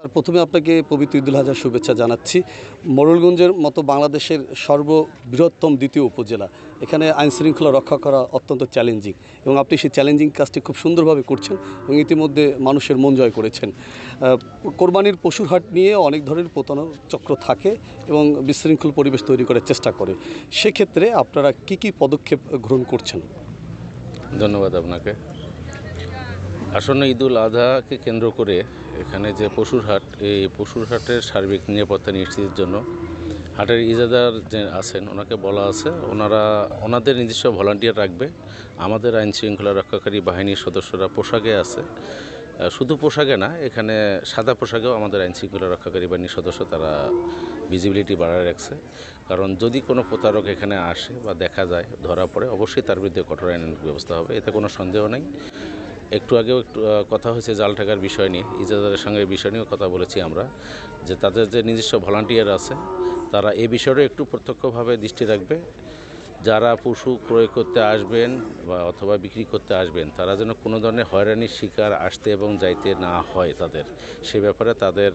Sir, প্রথমে আপনাকে পবিত্র ঈদুল হাজার শুভেচ্ছা জানাচ্ছি। মোড়লগঞ্জের মতো বাংলাদেশের সর্ববৃহত্তম দ্বিতীয় উপজেলা। এখানে আইন শৃঙ্খলা রক্ষা করা অত্যন্ত চ্যালেঞ্জিং এবং আপনি সেই চ্যালেঞ্জিং কাজটি খুব সুন্দরভাবে করছেন এবং ইতিমধ্যে মানুষের মন জয় করেছেন। কোরবানির পশুর হাট নিয়ে অনেক ধরনের প্রতারণা চক্র থাকে এবং বিশৃঙ্খল পরিবেশ তৈরি করার চেষ্টা করে। সেক্ষেত্রে আপনারা কি কি পদক্ষেপ গ্রহণ করছেন? ধন্যবাদ আপনাকে। আসন্ন ঈদুল আজহাকে কেন্দ্র করে এখানে যে পশুর হাট, এই পশুর হাটের সার্বিক নিরাপত্তা নিশ্চিতের জন্য হাটের ইজাদার যে আছেন, ওনাকে বলা আছে, ওনারা, ওনাদের নিজস্ব ভলান্টিয়ার রাখবে। আমাদের আইন শৃঙ্খলা রক্ষাকারী বাহিনীর সদস্যরা পোশাকে আছে। শুধু পোশাকে না, এখানে সাদা পোশাকেও আমাদের আইন শৃঙ্খলা রক্ষাকারী বাহিনীর সদস্য তারা ভিজিবিলিটি বাড়ায় রাখছে। কারণ যদি কোনো প্রতারক এখানে আসে বা দেখা যায়, ধরা পড়ে, অবশ্যই তার বিরুদ্ধে কঠোর আইনের ব্যবস্থা হবে, এতে কোনো সন্দেহ নেই। একটু আগেও একটু কথা হয়েছে জাল টাকার বিষয় নিয়ে ইজাদারের সঙ্গে বিষয় নিয়েও কথা বলেছি আমরা, যে তাদের যে নিজস্ব ভলান্টিয়ার আছে, তারা এই বিষয়টা একটু প্রত্যক্ষভাবে দৃষ্টি রাখবে। যারা পশু ক্রয় করতে আসবেন বা অথবা বিক্রি করতে আসবেন, তারা যেন কোনো ধরনের হয়রানির শিকার আসতে এবং যাইতে না হয় তাদের। সে ব্যাপারে তাদের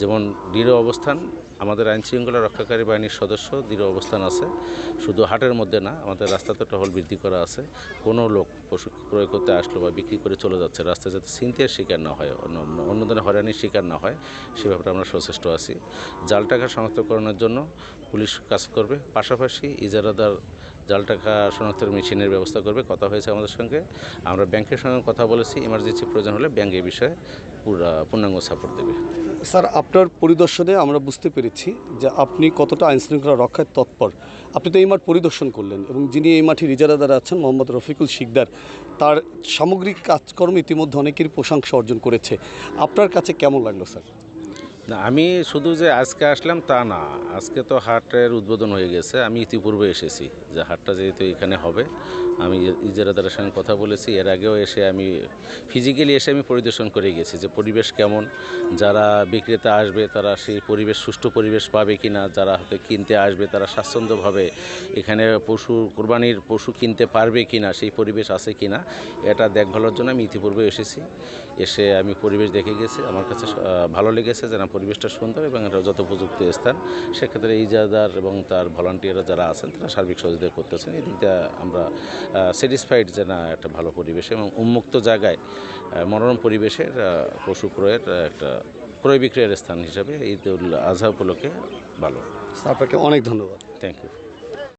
যেমন দৃঢ় অবস্থান আমাদের আইন শৃঙ্খলা রক্ষাকারী বাহিনীর সদস্য, দৃঢ় অবস্থান আছে। শুধু হাটের মধ্যে না, আমাদের রাস্তাতে টহল বৃদ্ধি করা আছে। কোনো লোক পশু ক্রয় করতে আসলো বা বিক্রি করে চলে যাচ্ছে, রাস্তায় যাতে চিন্তার শিকার না হয়, অন্য অন্য ধরনের হয়রানির শিকার না হয়, সে ব্যাপারে আমরা সচেষ্ট আছি। জাল টাকা শনাক্তকরণের জন্য পুলিশ কাজ করবে। পাশাপাশি ইজারাদার জাল টাকা শনাক্তের মেশিনের ব্যবস্থা করবে। কথা হয়েছে আমাদের সঙ্গে। আমরা ব্যাংকের সঙ্গে কথা বলেছি। ইমার্জেন্সি প্রয়োজন হলে ব্যাংক এই বিষয়ে পুরা, পূর্ণাঙ্গ সাপোর্ট দেবে। স্যার, আপনার পরিদর্শনে আমরা বুঝতে পেরেছি যে আপনি কতটা আইন শৃঙ্খলা রক্ষায় তৎপর। আপনি তো এই মাঠ পরিদর্শন করলেন এবং যিনি এই মাঠে ইজারাদার আছেন মোহাম্মদ রফিকুল শিকদার, তার সামগ্রিক কাজকর্ম ইতিমধ্যে অনেকের প্রশংসা অর্জন করেছে। আপনার কাছে কেমন লাগল, স্যার? না, আমি শুধু যে আজকে আসলাম তা না, আজকে তো হাটের উদ্বোধন হয়ে গেছে, আমি ইতিপূর্বে এসেছি, যে হাটটা যেহেতু এখানে হবে, আমি ইজারাদারের সঙ্গে কথা বলেছি, এর আগেও এসে আমি ফিজিক্যালি এসে আমি পরিদর্শন করে গেছি, যে পরিবেশ কেমন, যারা বিক্রেতা আসবে, তারা সেই পরিবেশ, সুষ্ঠু পরিবেশ পাবে কি না যারা হয়তো কিনতে আসবে, তারা স্বাচ্ছন্দ্যভাবে এখানে পশু, কোরবানির পশু কিনতে পারবে কি না সেই পরিবেশ আছে কি না এটা দেখভালের জন্য আমি ইতিপূর্বে এসেছি, এসে আমি পরিবেশ দেখে গেছি, আমার কাছে ভালো লেগেছে যে না পরিবেশটা সুন্দর এবং এটা যত উপযুক্ত স্থান সেক্ষেত্রে ইজাদার এবং তার ভলান্টিয়াররা যারা আছেন তারা সার্বিক সহযোগিতা করতেছেন। এই দিকটা আমরা স্যাটিসফাইড যে না একটা ভালো পরিবেশে এবং উন্মুক্ত জায়গায় মনোরম পরিবেশের পশু ক্রয়ের একটা ক্রয় বিক্রয়ের স্থান হিসাবে ঈদ উল আজহা উপলক্ষে ভালো। আপনাকে অনেক ধন্যবাদ। Thank you